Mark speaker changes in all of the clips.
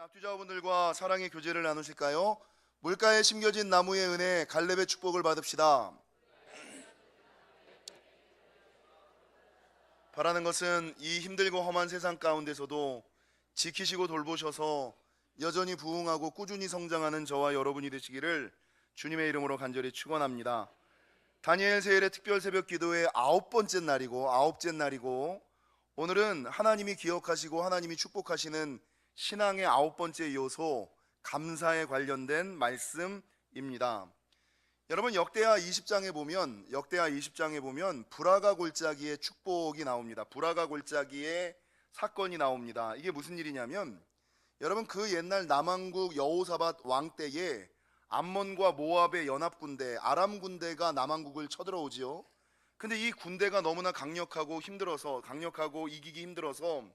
Speaker 1: 앞뒤자분들과 사랑의 교제를 나누실까요? 물가에 심겨진 나무의 은혜 갈렙의 축복을 받읍시다. 바라는 것은 이 힘들고 험한 세상 가운데서도 지키시고 돌보셔서 여전히 부흥하고 꾸준히 성장하는 저와 여러분이 되시기를 주님의 이름으로 간절히 축원합니다. 다니엘 세일의 특별 새벽 기도의 아홉 번째 날이고 아홉째 날이고 오늘은 하나님이 기억하시고 하나님이 축복하시는 신앙의 아홉 번째 요소 감사에 관련된 말씀입니다. 여러분 역대하 20장에 보면 역대하 20장에 보면 브라가 골짜기의 축복이 나옵니다. 브라가 골짜기의 사건이 나옵니다. 이게 무슨 일이냐면 여러분 그 옛날 남왕국 여호사밧 왕 때에 암몬과 모압의 연합 군대 아람 군대가 남왕국을 쳐들어오지요. 근데 이 군대가 너무나 강력하고 힘들어서 강력하고 이기기 힘들어서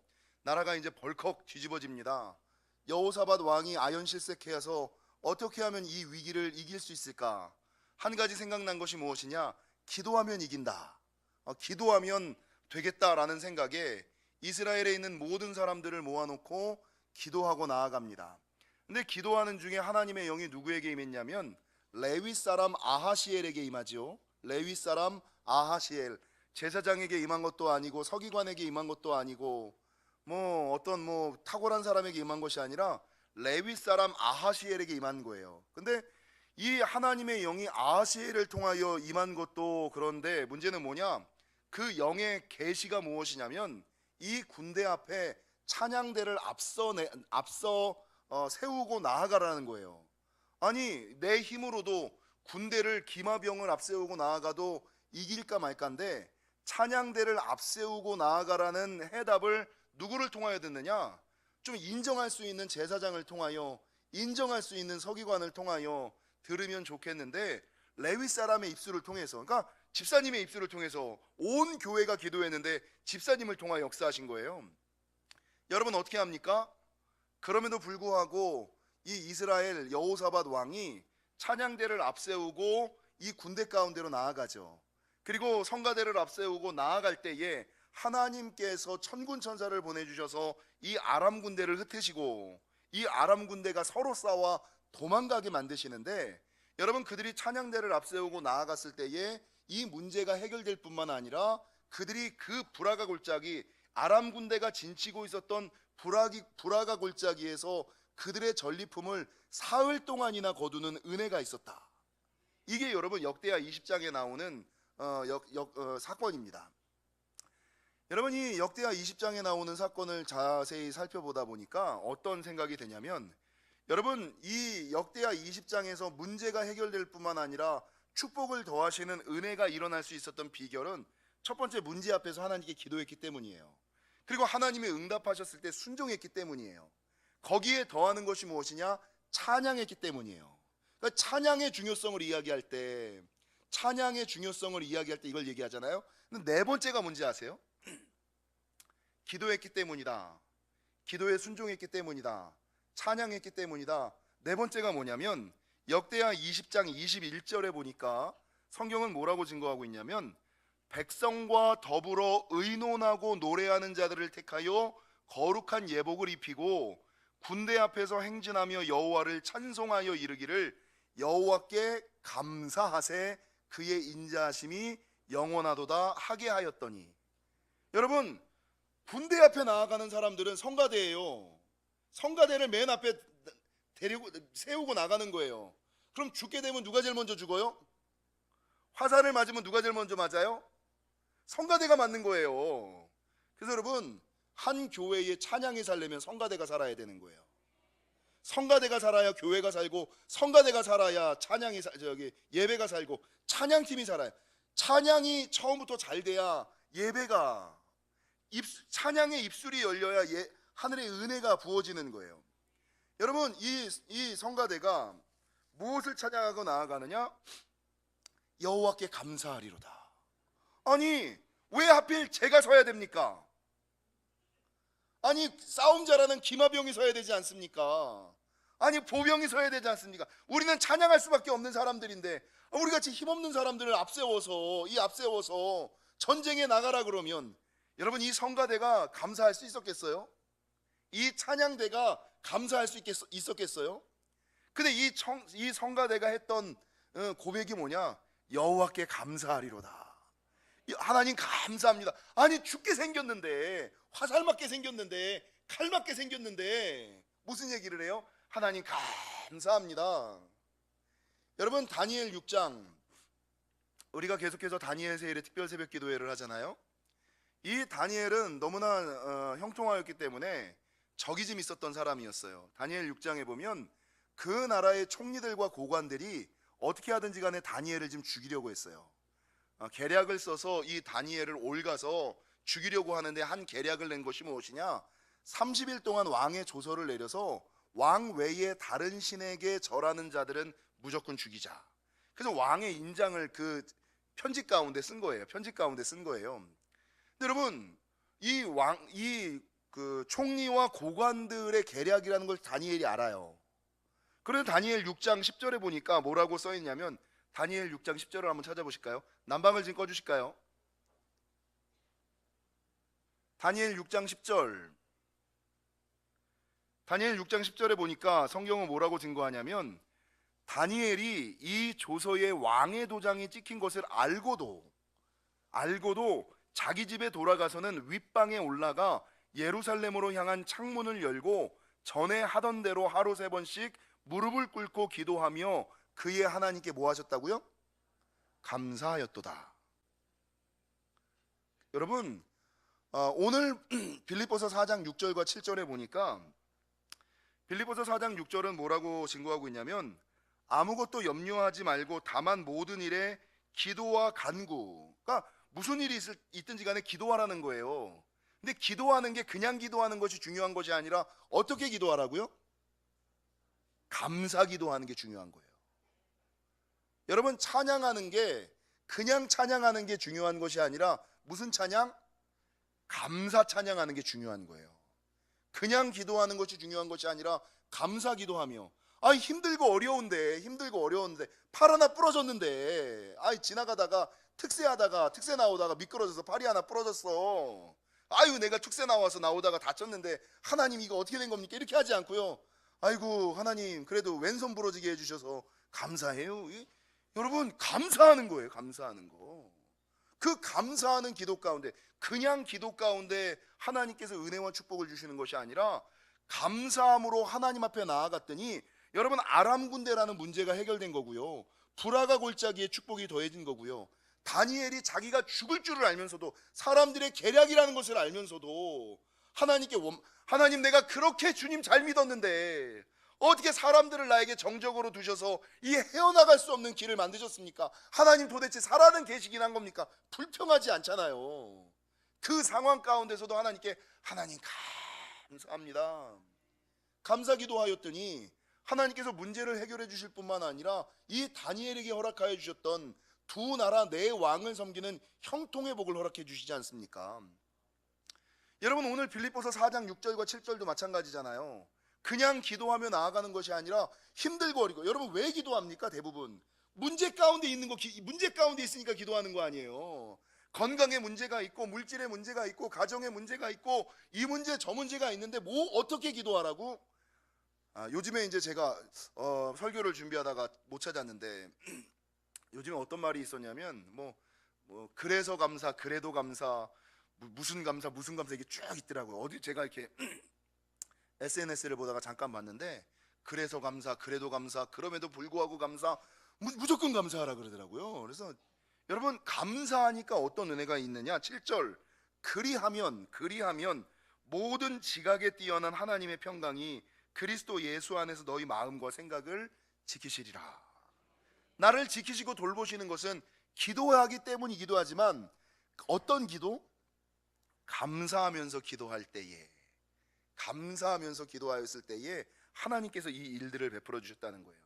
Speaker 1: 나라가 이제 벌컥 뒤집어집니다. 여호사밧 왕이 아연 실색해서 어떻게 하면 이 위기를 이길 수 있을까? 한 가지 생각난 것이 무엇이냐? 기도하면 이긴다. 어, 기도하면 되겠다라는 생각에 이스라엘에 있는 모든 사람들을 모아놓고 기도하고 나아갑니다. 근데 기도하는 중에 하나님의 영이 누구에게 임했냐면 레위 사람 아하시엘에게 임하지요. 레위 사람 아하시엘 제사장에게 임한 것도 아니고 서기관에게 임한 것도 아니고 뭐 어떤 뭐 탁월한 사람에게 임한 것이 아니라 레위 사람 아하시엘에게 임한 거예요. 근데 이 하나님의 영이 아하시엘을 통하여 임한 것도 그런데 문제는 뭐냐? 그 영의 계시가 무엇이냐면 이 군대 앞에 찬양대를 앞서 내, 앞서 어, 세우고 나아가라는 거예요. 아니 내 힘으로도 군대를 기마병을 앞세우고 나아가도 이길까 말까인데 찬양대를 앞세우고 나아가라는 해답을 누구를 통하여 듣느냐? 좀 인정할 수 있는 제사장을 통하여 인정할 수 있는 서기관을 통하여 들으면 좋겠는데 레위 사람의 입술을 통해서 그러니까 집사님의 입술을 통해서 온 교회가 기도했는데 집사님을 통하여 역사하신 거예요. 여러분 어떻게 합니까? 그럼에도 불구하고 이 이스라엘 여호사밧 왕이 찬양대를 앞세우고 이 군대 가운데로 나아가죠. 그리고 성가대를 앞세우고 나아갈 때에 하나님께서 천군 천사를 보내주셔서 이 아람 군대를 흩으시고 이 아람 군대가 서로 싸워 도망가게 만드시는데 여러분 그들이 찬양대를 앞세우고 나아갔을 때에 이 문제가 해결될 뿐만 아니라 그들이 그 브라가 골짜기 아람 군대가 진치고 있었던 브라기, 브라가 골짜기에서 그들의 전리품을 사흘 동안이나 거두는 은혜가 있었다. 이게 여러분 역대하 20장에 나오는 어, 역, 역, 어, 사건입니다. 여러분 이 역대하 20장에 나오는 사건을 자세히 살펴보다 보니까 어떤 생각이 되냐면 여러분 이 역대하 20장에서 문제가 해결될 뿐만 아니라 축복을 더하시는 은혜가 일어날 수 있었던 비결은 첫 번째 문제 앞에서 하나님께 기도했기 때문이에요. 그리고 하나님이 응답하셨을 때 순종했기 때문이에요. 거기에 더하는 것이 무엇이냐? 찬양했기 때문이에요. 그러니까 찬양의 중요성을 이야기할 때 찬양의 중요성을 이야기할 때 이걸 얘기하잖아요. 근데 네 번째가 뭔지 아세요? 기도했기 때문이다. 기도에 순종했기 때문이다. 찬양했기 때문이다. 네 번째가 뭐냐면 역대하 20장 21절에 보니까 성경은 뭐라고 증거하고 있냐면 백성과 더불어 의논하고 노래하는 자들을 택하여 거룩한 예복을 입히고 군대 앞에서 행진하며 여호와를 찬송하여 이르기를 여호와께 감사하세 그의 인자하심이 영원하도다 하게 하였더니 여러분 군대 앞에 나아가는 사람들은 성가대예요. 성가대를 맨 앞에 데리고 세우고 나가는 거예요. 그럼 죽게 되면 누가 제일 먼저 죽어요? 화살을 맞으면 누가 제일 먼저 맞아요? 성가대가 맞는 거예요. 그래서 여러분 한 교회에 찬양이 살려면 성가대가 살아야 되는 거예요. 성가대가 살아야 교회가 살고 성가대가 살아야 찬양이 사, 저기 예배가 살고 찬양팀이 살아요. 찬양이 처음부터 잘 돼야 예배가 입, 찬양의 입술이 열려야 예, 하늘의 은혜가 부어지는 거예요. 여러분 이, 이 성가대가 무엇을 찬양하고 나아가느냐? 여호와께 감사하리로다. 아니 왜 하필 제가 서야 됩니까? 아니 싸움 잘하는 기마병이 서야 되지 않습니까? 아니 보병이 서야 되지 않습니까? 우리는 찬양할 수밖에 없는 사람들인데 우리 같이 힘없는 사람들을 앞세워서 이 앞세워서 전쟁에 나가라 그러면 여러분 이 성가대가 감사할 수 있었겠어요? 이 찬양대가 감사할 수 있겠, 있었겠어요? 근데 이, 청, 이 성가대가 했던 어, 고백이 뭐냐? 여호와께 감사하리로다. 이 하나님 감사합니다. 아니 죽게 생겼는데 화살 맞게 생겼는데 칼 맞게 생겼는데 무슨 얘기를 해요? 하나님 감사합니다. 여러분 다니엘 6장 우리가 계속해서 다니엘 세일의 특별 새벽 기도회를 하잖아요. 이 다니엘은 너무나 어, 형통하였기 때문에 적이 좀 있었던 사람이었어요. 다니엘 6장에 보면 그 나라의 총리들과 고관들이 어떻게 하든지 간에 다니엘을 좀 죽이려고 했어요. 어, 계략을 써서 이 다니엘을 올가서 죽이려고 하는데 한 계략을 낸 것이 무엇이냐? 30일 동안 왕의 조서를 내려서 왕 외에 다른 신에게 절하는 자들은 무조건 죽이자. 그래서 왕의 인장을 그 편지 가운데 쓴 거예요. 편지 가운데 쓴 거예요. 여러분 이 왕 이 그 총리와 고관들의 계략이라는 걸 다니엘이 알아요. 그래서 다니엘 6장 10절에 보니까 뭐라고 써 있냐면 다니엘 6장 10절을 한번 찾아보실까요? 난방을 좀 꺼주실까요? 다니엘 6장 10절. 다니엘 6장 10절에 보니까 성경은 뭐라고 증거하냐면 다니엘이 이 조서에 왕의 도장이 찍힌 것을 알고도 알고도 자기 집에 돌아가서는 윗방에 올라가 예루살렘으로 향한 창문을 열고 전에 하던 대로 하루 세 번씩 무릎을 꿇고 기도하며 그의 하나님께 뭐 하셨다고요? 감사하였도다. 여러분 어, 오늘 빌립보서 4장 6절과 7절에 보니까 빌립보서 4장 6절은 뭐라고 증거하고 있냐면 아무것도 염려하지 말고 다만 모든 일에 기도와 간구. 그러니까 무슨 일이 있을, 있든지 간에 기도하라는 거예요. 근데 기도하는 게 그냥 기도하는 것이 중요한 것이 아니라 어떻게 기도하라고요? 감사 기도하는 게 중요한 거예요. 여러분 찬양하는 게 그냥 찬양하는 게 중요한 것이 아니라 무슨 찬양? 감사 찬양하는 게 중요한 거예요. 그냥 기도하는 것이 중요한 것이 아니라 감사 기도하며 아 힘들고 어려운데 힘들고 어려운데 팔 하나 부러졌는데 아 지나가다가 특세하다가 특세 나오다가 미끄러져서 팔이 하나 부러졌어. 아유 내가 특세 나와서 나오다가 다쳤는데 하나님 이거 어떻게 된 겁니까? 이렇게 하지 않고요. 아이고 하나님 그래도 왼손 부러지게 해주셔서 감사해요. 이- 여러분 감사하는 거예요 감사하는 거 그 감사하는 기도 가운데 그냥 기도 가운데 하나님께서 은혜와 축복을 주시는 것이 아니라 감사함으로 하나님 앞에 나아갔더니 여러분 아람 군대라는 문제가 해결된 거고요. 불화가 골짜기에 축복이 더해진 거고요. 다니엘이 자기가 죽을 줄을 알면서도 사람들의 계략이라는 것을 알면서도 하나님께 원, 하나님 내가 그렇게 주님 잘 믿었는데 어떻게 사람들을 나에게 정적으로 두셔서 이 헤어나갈 수 없는 길을 만드셨습니까? 하나님 도대체 살아는 계시긴 한 겁니까? 불평하지 않잖아요. 그 상황 가운데서도 하나님께 하나님 감사합니다. 감사 기도하였더니 하나님께서 문제를 해결해 주실 뿐만 아니라 이 다니엘에게 허락하여 주셨던 두 나라 내 왕을 섬기는 형통의 복을 허락해 주시지 않습니까? 여러분 오늘 빌립보서 4장 6절과 7절도 마찬가지잖아요. 그냥 기도하며 나아가는 것이 아니라 힘들고 어리고 여러분 왜 기도합니까? 대부분 문제 가운데 있는 거 기- 문제 가운데 있으니까 기도하는 거 아니에요. 건강에 문제가 있고 물질에 문제가 있고 가정에 문제가 있고 이 문제 저 문제가 있는데 뭐 어떻게 기도하라고? 아, 요즘에 이제 제가 어, 설교를 준비하다가 못 찾았는데 요즘에 어떤 말이 있었냐면 뭐, 뭐 그래서 감사 그래도 감사 무- 무슨 감사 무슨 감사 이게 쭉 있더라고요. 어디 제가 이렇게 SNS를 보다가 잠깐 봤는데 그래서 감사 그래도 감사 그럼에도 불구하고 감사 무, 무조건 감사하라 그러더라고요. 그래서 여러분 감사하니까 어떤 은혜가 있느냐? 7절 그리하면 그리하면 모든 지각에 뛰어난 하나님의 평강이 그리스도 예수 안에서 너희 마음과 생각을 지키시리라. 나를 지키시고 돌보시는 것은 기도하기 때문이기도 하지만 어떤 기도? 감사하면서 기도할 때에 감사하면서 기도하였을 때에 하나님께서 이 일들을 베풀어 주셨다는 거예요.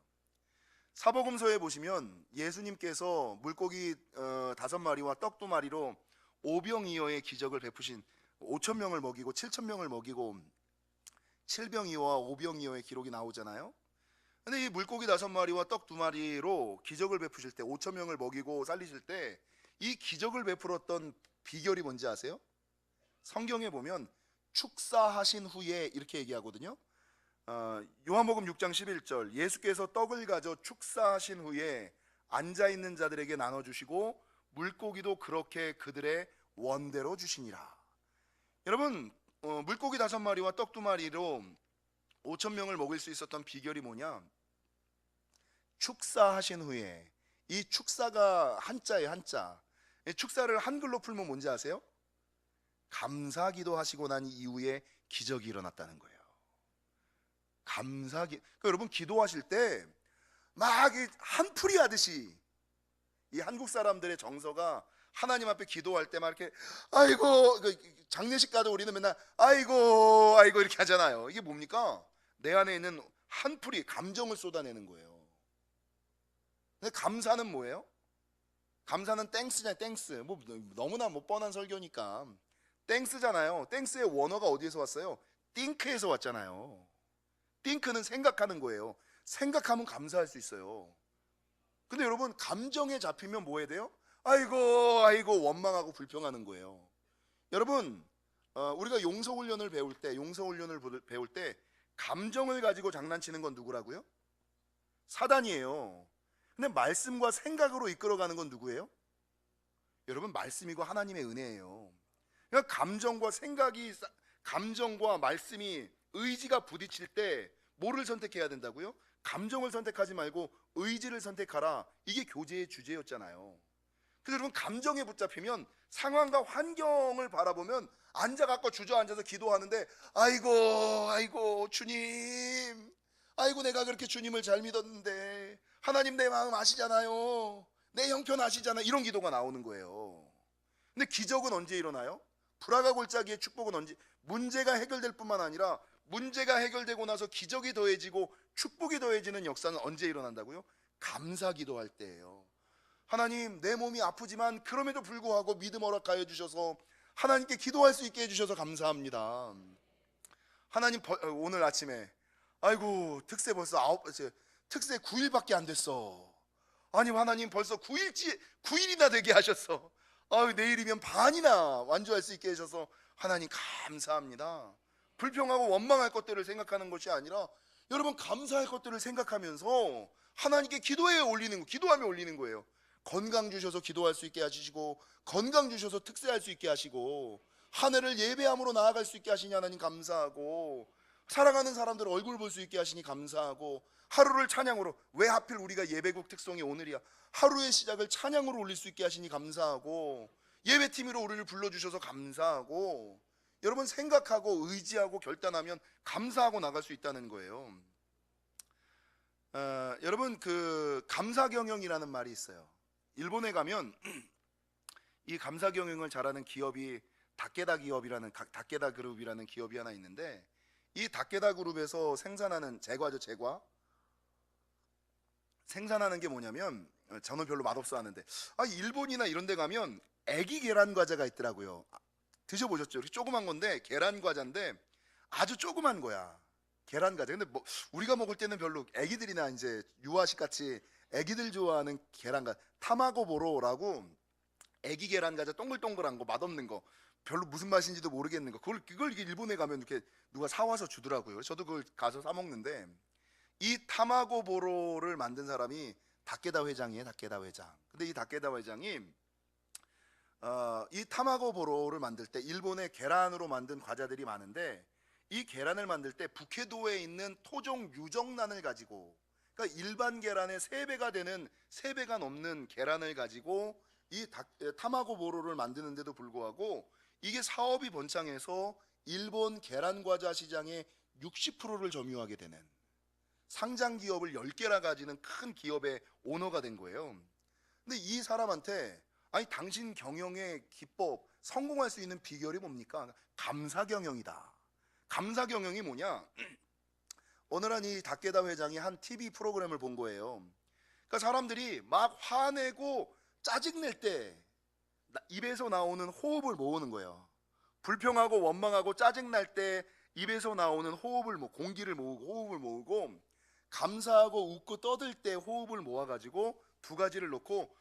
Speaker 1: 사복음서에 보시면 예수님께서 물고기 어, 다섯 마리와 떡 두 마리로 오병이어의 기적을 베푸신 5천 명을 먹이고 7천 명을 먹이고 칠병이어와 오병이어의 기록이 나오잖아요. 근데 이 물고기 다섯 마리와 떡 두 마리로 기적을 베푸실 때 5천 명을 먹이고 살리실 때 이 기적을 베풀었던 비결이 뭔지 아세요? 성경에 보면 축사하신 후에 이렇게 얘기하거든요. 어, 요한복음 6장 11절 예수께서 떡을 가져 축사하신 후에 앉아 있는 자들에게 나눠 주시고 물고기도 그렇게 그들의 원대로 주시니라. 여러분 어, 물고기 다섯 마리와 떡 두 마리로 5천 명을 먹일 수 있었던 비결이 뭐냐? 축사하신 후에 이 축사가 한자예요 한자. 이 축사를 한글로 풀면 뭔지 아세요? 감사기도 하시고 난 이후에 기적이 일어났다는 거예요. 감사기. 그러니까 여러분 기도하실 때 막 한풀이 하듯이 이 한국 사람들의 정서가 하나님 앞에 기도할 때 막 이렇게 아이고 그 장례식 가도 우리는 맨날 아이고 아이고 이렇게 하잖아요. 이게 뭡니까? 내 안에 있는 한풀이 감정을 쏟아내는 거예요. 근데 감사는 뭐예요? 감사는 땡스잖아요. 땡스. 뭐 너무나 뭐 뻔한 설교니까 땡스잖아요. 땡스의 원어가 어디에서 왔어요? 띵크에서 왔잖아요. 띵크는 생각하는 거예요. 생각하면 감사할 수 있어요. 근데 여러분 감정에 잡히면 뭐 해야 돼요? 아이고 아이고 원망하고 불평하는 거예요. 여러분 어, 우리가 용서 훈련을 배울 때 용서 훈련을 보- 배울 때 감정을 가지고 장난치는 건 누구라고요? 사단이에요. 근데 말씀과 생각으로 이끌어가는 건 누구예요? 여러분 말씀이고 하나님의 은혜예요. 그러니까 감정과 생각이 싸- 감정과 말씀이 의지가 부딪힐 때 뭐를 선택해야 된다고요? 감정을 선택하지 말고 의지를 선택하라. 이게 교제의 주제였잖아요. 그래서 여러분 감정에 붙잡히면 상황과 환경을 바라보면 앉아갖고 주저앉아서 기도하는데 아이고 아이고 주님 아이고 내가 그렇게 주님을 잘 믿었는데 하나님 내 마음 아시잖아요 내 형편 아시잖아 이런 기도가 나오는 거예요 근데 기적은 언제 일어나요? 불화가 골짜기의 축복은 언제 문제가 해결될 뿐만 아니라 문제가 해결되고 나서 기적이 더해지고 축복이 더해지는 역사는 언제 일어난다고요? 감사 기도할 때예요. 하나님 내 몸이 아프지만 그럼에도 불구하고 믿음 허락하여 주셔서 하나님께 기도할 수 있게 해 주셔서 감사합니다. 하나님 벌- 어, 오늘 아침에 아이고 특세 벌써 아홉 특세 9일밖에 안 됐어. 아니 하나님 벌써 9일치 9일이나 되게 하셨어. 아유 내일이면 반이나 완주할 수 있게 해주셔서 하나님 감사합니다. 불평하고 원망할 것들을 생각하는 것이 아니라 여러분 감사할 것들을 생각하면서 하나님께 기도에 올리는 거, 기도하며 올리는 거예요. 건강 주셔서 기도할 수 있게 하시고 건강 주셔서 특세할 수 있게 하시고 하늘을 예배함으로 나아갈 수 있게 하시니 하나님 감사하고 사랑하는 사람들 얼굴 볼 수 있게 하시니 감사하고 하루를 찬양으로 왜 하필 우리가 예배국 특성이 오늘이야 하루의 시작을 찬양으로 올릴 수 있게 하시니 감사하고 예배팀으로 우리를 불러주셔서 감사하고 여러분 생각하고 의지하고 결단하면 감사하고 나갈 수 있다는 거예요. 어, 여러분 그 감사 경영이라는 말이 있어요. 일본에 가면 이 감사 경영을 잘하는 기업이 다케다 기업이라는 가- 다케다 그룹이라는 기업이 하나 있는데 이 다케다 그룹에서 생산하는 제과죠 제과 생산하는 게 뭐냐면 어, 저는 별로 맛없어 하는데 아 일본이나 이런 데 가면 애기 계란 과자가 있더라고요. 아, 드셔보셨죠? 이렇게 조그만 건데 계란 과자인데 아주 조그만 거야. 계란 과자. 근데 뭐 우리가 먹을 때는 별로 애기들이나 이제 유아식 같이 애기들 좋아하는 계란 과자 타마고 보로라고 애기 계란 과자 동글동글한 거 맛없는 거 별로 무슨 맛인지도 모르겠는 거 그걸 그걸 일본에 가면 이렇게 누가 사 와서 주더라고요. 저도 그걸 가서 사 먹는데 이 타마고 보로를 만든 사람이 다케다 회장이에요. 다케다 회장. 근데 이 다케다 회장이 어, 이 타마고 보로를 만들 때 일본의 계란으로 만든 과자들이 많은데 이 계란을 만들 때 북해도에 있는 토종 유정란을 가지고 그러니까 일반 계란의 세배가 되는 세배가 넘는 계란을 가지고 이 다- 에, 타마고 보로를 만드는데도 불구하고 이게 사업이 번창해서 일본 계란 과자 시장의 60%를 점유하게 되는 상장 기업을 10개나 가지는 큰 기업의 오너가 된 거예요. 근데 이 사람한테 아니 당신 경영의 기법 성공할 수 있는 비결이 뭡니까? 감사 경영이다. 감사 경영이 뭐냐? 어느 날이 다케다 회장이 한 TV 프로그램을 본 거예요. 그러니까 사람들이 막 화내고 짜증낼 때 나- 입에서 나오는 호흡을 모으는 거예요. 불평하고 원망하고 짜증날 때 입에서 나오는 호흡을 모 공기를 모으고 호흡을 모으고 감사하고 웃고 떠들 때 호흡을 모아가지고 두 가지를 놓고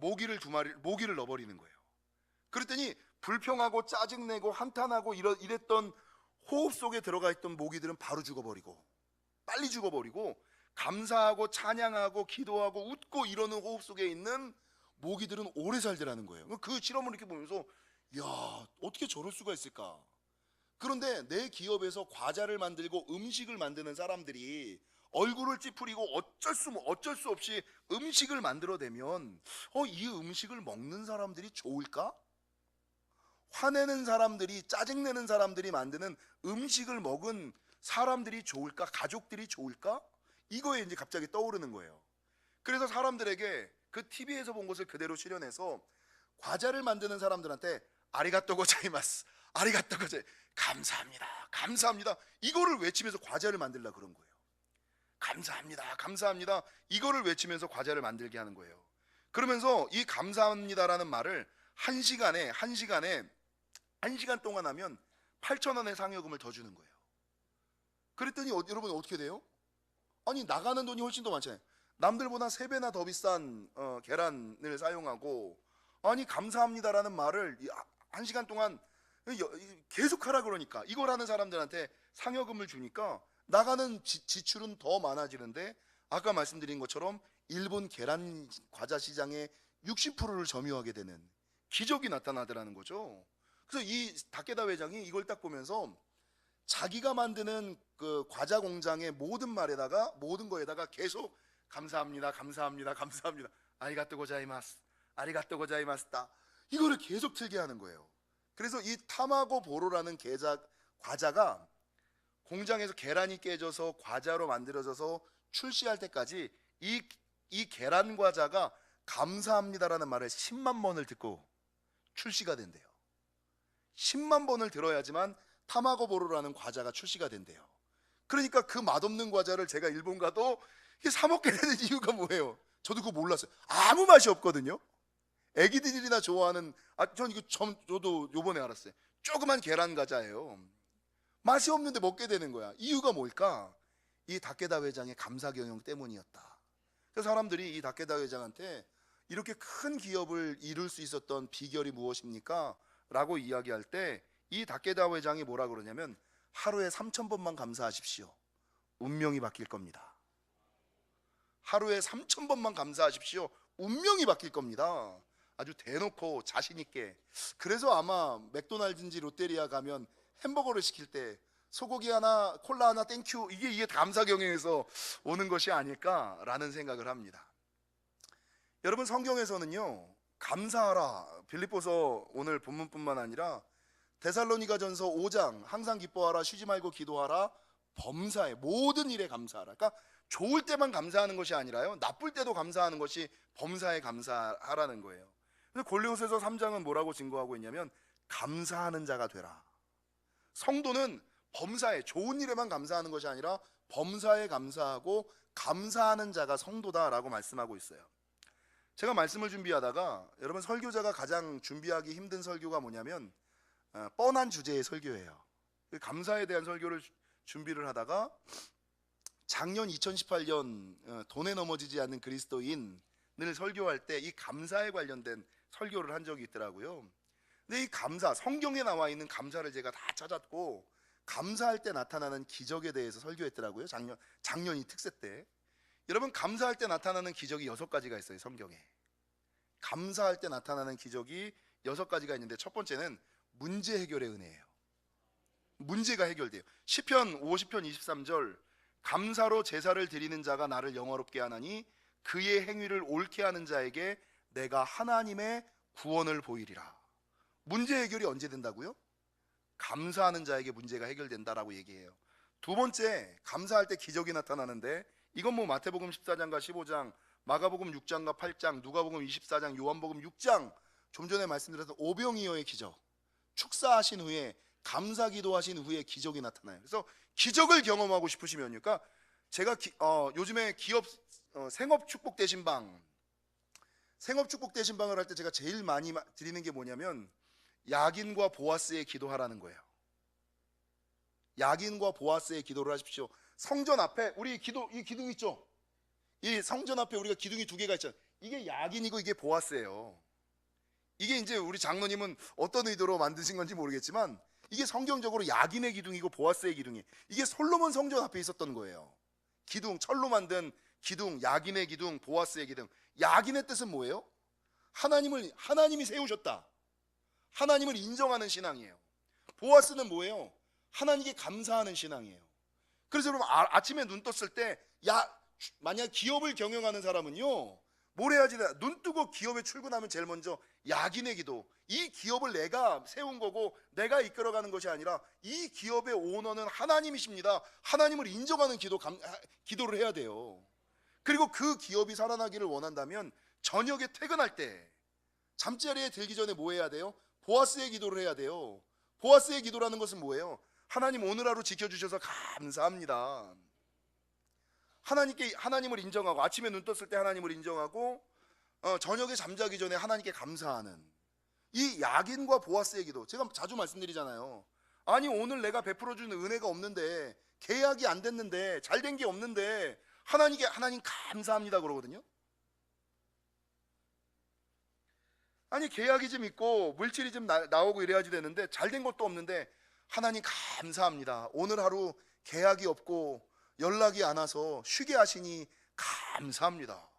Speaker 1: 모기를 두 마리 모기를 넣어버리는 거예요. 그랬더니 불평하고 짜증내고 한탄하고 이랬던 호흡 속에 들어가 있던 모기들은 바로 죽어버리고 빨리 죽어버리고 감사하고 찬양하고 기도하고 웃고 이러는 호흡 속에 있는 모기들은 오래 살더라는 거예요. 그 실험을 이렇게 보면서 야 어떻게 저럴 수가 있을까? 그런데 내 기업에서 과자를 만들고 음식을 만드는 사람들이 얼굴을 찌푸리고 어쩔 수 어쩔 수 없이 음식을 만들어내면 어 이 음식을 먹는 사람들이 좋을까? 화내는 사람들이 짜증내는 사람들이 만드는 음식을 먹은 사람들이 좋을까? 가족들이 좋을까? 이거에 이제 갑자기 떠오르는 거예요. 그래서 사람들에게 그 TV에서 본 것을 그대로 실현해서 과자를 만드는 사람들한테 아리가또 고자이마스, 아리가또 고자이 감사합니다, 감사합니다. 이거를 외치면서 과자를 만들라 그런 거예요. 감사합니다, 감사합니다. 이거를 외치면서 과자를 만들게 하는 거예요. 그러면서 이 감사합니다라는 말을 한 시간에 한 시간에 한 시간 동안 하면 8천 원의 상여금을 더 주는 거예요. 그랬더니 어, 여러분 어떻게 돼요? 아니 나가는 돈이 훨씬 더 많잖아요. 남들보다 세 배나 더 비싼 어, 계란을 사용하고 아니 감사합니다라는 말을 이, 아, 한 시간 동안 여- 이- 계속 하라 그러니까 이걸 하는 사람들한테 상여금을 주니까 나가는 지, 지출은 더 많아지는데 아까 말씀드린 것처럼 일본 계란 과자 시장의 60%를 점유하게 되는 기적이 나타나더라는 거죠. 그래서 이 다케다 회장이 이걸 딱 보면서 자기가 만드는 그 과자 공장의 모든 말에다가 모든 거에다가 계속 감사합니다, 감사합니다, 감사합니다. 아리가또 고자이마스, 아리가또 고자이마스다. 이거를 계속 틀게 하는 거예요. 그래서 이 타마고 보로라는 계자 과자가 공장에서 계란이 깨져서 과자로 만들어져서 출시할 때까지 이, 이 계란 과자가 감사합니다라는 말을 10만 번을 듣고 출시가 된대요. 10만 번을 들어야지만 타마고 보로라는 과자가 출시가 된대요. 그러니까 그 맛없는 과자를 제가 일본 가도 이게 사 먹게 되는 이유가 뭐예요? 저도 그거 몰랐어요. 아무 맛이 없거든요. 애기들이나 좋아하는 아 전 이거 전, 저도 요번에 알았어요. 조그만 계란 과자예요. 맛이 없는데 먹게 되는 거야. 이유가 뭘까? 이 다케다 회장의 감사 경영 때문이었다. 그래서 사람들이 이 다케다 회장한테 이렇게 큰 기업을 이룰 수 있었던 비결이 무엇입니까? 라고 이야기할 때이 다케다 회장이 뭐라 그러냐면 하루에 3천 번만 감사하십시오. 운명이 바뀔 겁니다. 하루에 3천 번만 감사하십시오. 운명이 바뀔 겁니다. 아주 대놓고 자신 있게. 그래서 아마 맥도날드인지 롯데리아 가면 햄버거를 시킬 때 소고기 하나, 콜라 하나, 땡큐 이게 이게 감사 경영에서 오는 것이 아닐까라는 생각을 합니다. 여러분 성경에서는요 감사하라 빌립보서 오늘 본문뿐만 아니라 데살로니가전서 5장 항상 기뻐하라 쉬지 말고 기도하라 범사에 모든 일에 감사하라. 그러니까 좋을 때만 감사하는 것이 아니라요 나쁠 때도 감사하는 것이 범사에 감사하라는 거예요. 근데 골로새서 3장은 뭐라고 증거하고 있냐면 감사하는 자가 되라. 성도는 범사에 좋은 일에만 감사하는 것이 아니라 범사에 감사하고 감사하는 자가 성도다라고 말씀하고 있어요. 제가 말씀을 준비하다가 여러분 설교자가 가장 준비하기 힘든 설교가 뭐냐면 어, 뻔한 주제의 설교예요. 그 감사에 대한 설교를 주- 준비를 하다가 작년 2018년 어, 돈에 넘어지지 않는 그리스도인을 설교할 때 이 감사에 관련된 설교를 한 적이 있더라고요. 근데 이 감사 성경에 나와 있는 감사를 제가 다 찾았고 감사할 때 나타나는 기적에 대해서 설교했더라고요. 작년 작년 이 특세 때 여러분 감사할 때 나타나는 기적이 여섯 가지가 있어요 성경에. 감사할 때 나타나는 기적이 여섯 가지가 있는데 첫 번째는 문제 해결의 은혜예요. 문제가 해결돼요. 시편 50편 23절 감사로 제사를 드리는 자가 나를 영화롭게 하나니 그의 행위를 옳게 하는 자에게 내가 하나님의 구원을 보이리라. 문제 해결이 언제 된다고요? 감사하는 자에게 문제가 해결된다라고 얘기해요. 두 번째, 감사할 때 기적이 나타나는데 이건 뭐 마태복음 14장과 15장, 마가복음 6장과 8장, 누가복음 24장, 요한복음 6장 좀 전에 말씀드렸던 오병이어의 기적. 축사하신 후에 감사 기도하신 후에 기적이 나타나요. 그래서 기적을 경험하고 싶으시면요. 그러니까 제가 기- 어, 요즘에 기업 어, 생업 축복 대신방 생업 축복 대신방을 할 때 제가 제일 많이 마- 드리는 게 뭐냐면 야긴과 보아스의 기도하라는 거예요. 야긴과 보아스의 기도를 하십시오. 성전 앞에 우리 기도 이 기둥 있죠? 이 성전 앞에 우리가 기둥이 두 개가 있잖아요. 이게 야긴이고 이게 보아스예요. 이게 이제 우리 장로님은 어떤 의도로 만드신 건지 모르겠지만 이게 성경적으로 야긴의 기둥이고 보아스의 기둥이 이게 솔로몬 성전 앞에 있었던 거예요. 기둥 철로 만든 기둥 야긴의 기둥 보아스의 기둥 야긴의 뜻은 뭐예요? 하나님을 하나님이 세우셨다. 하나님을 인정하는 신앙이에요. 보아스는 뭐예요? 하나님께 감사하는 신앙이에요. 그래서 여러분 아, 침에눈 떴을 때 야 만약 기업을 경영하는 사람은요 뭘 해야지 눈 뜨고 기업에 출근하면 제일 먼저 야긴의 기도. 이 기업을 내가 세운 거고 내가 이끌어가는 것이 아니라 이 기업의 오너는 하나님이십니다. 하나님을 인정하는 기도 감, 하- 기도를 해야 돼요. 그리고 그 기업이 살아나기를 원한다면 저녁에 퇴근할 때 잠자리에 들기 전에 뭐 해야 돼요? 보아스의 기도를 해야 돼요. 보아스의 기도라는 것은 뭐예요? 하나님 오늘 하루 지켜주셔서 감사합니다 하나님께 하나님을 인정하고 아침에 눈 떴을 때 하나님을 인정하고 어, 저녁에 잠자기 전에 하나님께 감사하는 이 야긴과 보아스의 기도 제가 자주 말씀드리잖아요. 아니 오늘 내가 베풀어 주는 은혜가 없는데 계약이 안 됐는데 잘 된 게 없는데 하나님께 하나님 감사합니다 그러거든요. 아니 계약이 좀 있고 물질이 좀 나, 나오고 이래야지 되는데 잘 된 것도 없는데 하나님 감사합니다. 오늘 하루 계약이 없고 연락이 안 와서 쉬게 하시니 감사합니다.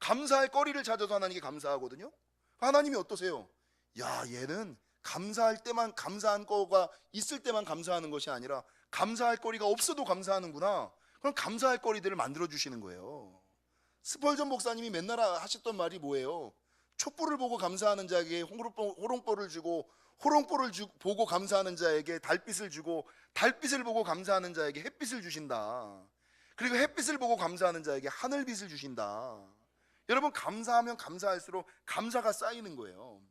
Speaker 1: 감사할 거리를 찾아서 하나님께 감사하거든요. 하나님이 어떠세요? 야, 얘는 감사할 때만 감사한 거가 있을 때만 감사하는 것이 아니라 감사할 거리가 없어도 감사하는구나. 그럼 감사할 거리들을 만들어 주시는 거예요. 스펄전 목사님이 맨날 하셨던 말이 뭐예요? 촛불을 보고 감사하는 자에게 호롱불을 주고 호롱불을 주, 보고 감사하는 자에게 달빛을 주고 달빛을 보고 감사하는 자에게 햇빛을 주신다. 그리고 햇빛을 보고 감사하는 자에게 하늘빛을 주신다. 여러분 감사하면 감사할수록 감사가 쌓이는 거예요.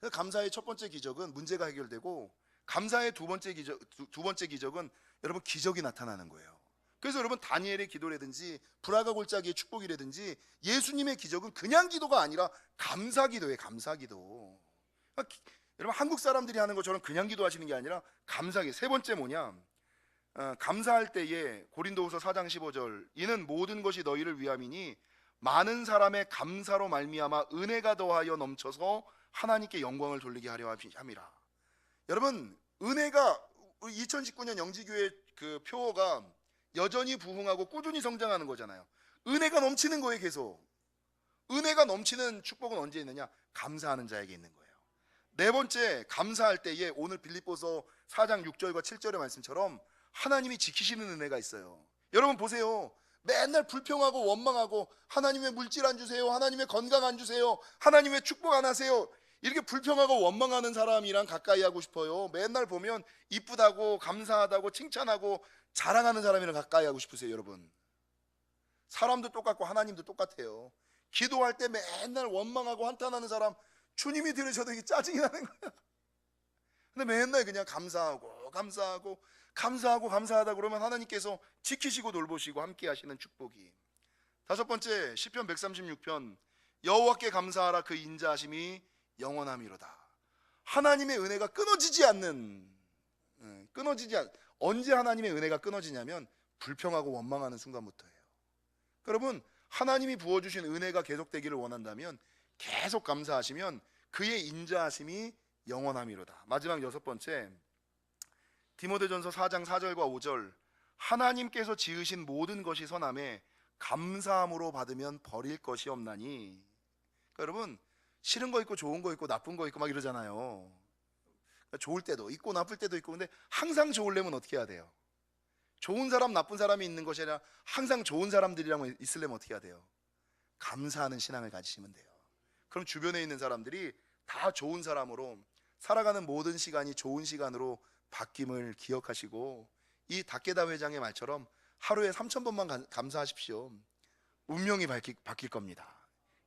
Speaker 1: 그래서 감사의 첫 번째 기적은 문제가 해결되고 감사의 두 번째 기적 두, 두 번째 기적은 여러분 기적이 나타나는 거예요. 그래서 여러분 다니엘의 기도라든지 브라가 골짜기의 축복이라든지 예수님의 기적은 그냥 기도가 아니라 감사 기도예요. 감사 기도. 여러분 한국 사람들이 하는 것처럼 그냥 기도하시는 게 아니라 감사기. 세 번째 뭐냐? 어, 감사할 때에 고린도후서 4장 15절 이는 모든 것이 너희를 위함이니 많은 사람의 감사로 말미암아 은혜가 더하여 넘쳐서 하나님께 영광을 돌리게 하려 함이라. 여러분 은혜가 2019년 영지교회 그 표어가 여전히 부흥하고 꾸준히 성장하는 거잖아요. 은혜가 넘치는 거예요, 계속. 은혜가 넘치는 축복은 언제 있느냐? 감사하는 자에게 있는 거예요. 네 번째, 감사할 때에 오늘 빌립보서 4장 6절과 7절의 말씀처럼 하나님이 지키시는 은혜가 있어요. 여러분 보세요. 맨날 불평하고 원망하고 하나님의 물질 안 주세요. 하나님의 건강 안 주세요. 하나님의 축복 안 하세요. 이렇게 불평하고 원망하는 사람이랑 가까이 하고 싶어요. 맨날 보면 이쁘다고 감사하다고 칭찬하고 자랑하는 사람이랑 가까이 하고 싶으세요, 여러분. 사람도 똑같고 하나님도 똑같아요. 기도할 때 맨날 원망하고 한탄하는 사람 주님이 들으셔도 이게 짜증이 나는 거야. 근데 맨날 그냥 감사하고 감사하고 감사하고 감사하다 그러면 하나님께서 지키시고 돌보시고 함께 하시는 축복이. 다섯 번째 시편 136편 여호와께 감사하라 그 인자하심이 영원함이로다. 하나님의 은혜가 끊어지지 않는 예, 끊어지지 않 언제 하나님의 은혜가 끊어지냐면 불평하고 원망하는 순간부터예요. 여러분 하나님이 부어주신 은혜가 계속되기를 원한다면 계속 감사하시면 그의 인자하심이 영원함이로다. 마지막 여섯 번째 디모데전서 4장 4절과 5절 하나님께서 지으신 모든 것이 선함에 감사함으로 받으면 버릴 것이 없나니 그러니까 여러분 싫은 거 있고 좋은 거 있고 나쁜 거 있고 막 이러잖아요. 그러니까 좋을 때도 있고 나쁠 때도 있고 근데 항상 좋으려면 어떻게 해야 돼요? 좋은 사람 나쁜 사람이 있는 것이 아니라 항상 좋은 사람들이랑 있으려면 어떻게 해야 돼요? 감사하는 신앙을 가지시면 돼요. 그럼 주변에 있는 사람들이 다 좋은 사람으로 살아가는 모든 시간이 좋은 시간으로 바뀜을 기억하시고 이 닭게다 회장의 말처럼 하루에 3천 번만 감- 감사하십시오. 운명이 바뀔, 바뀔 겁니다.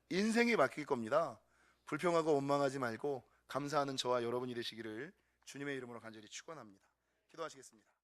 Speaker 1: 인생이 바뀔 겁니다. 불평하고 원망하지 말고 감사하는 저와 여러분이 되시기를 주님의 이름으로 간절히 축원합니다. 기도하시겠습니다.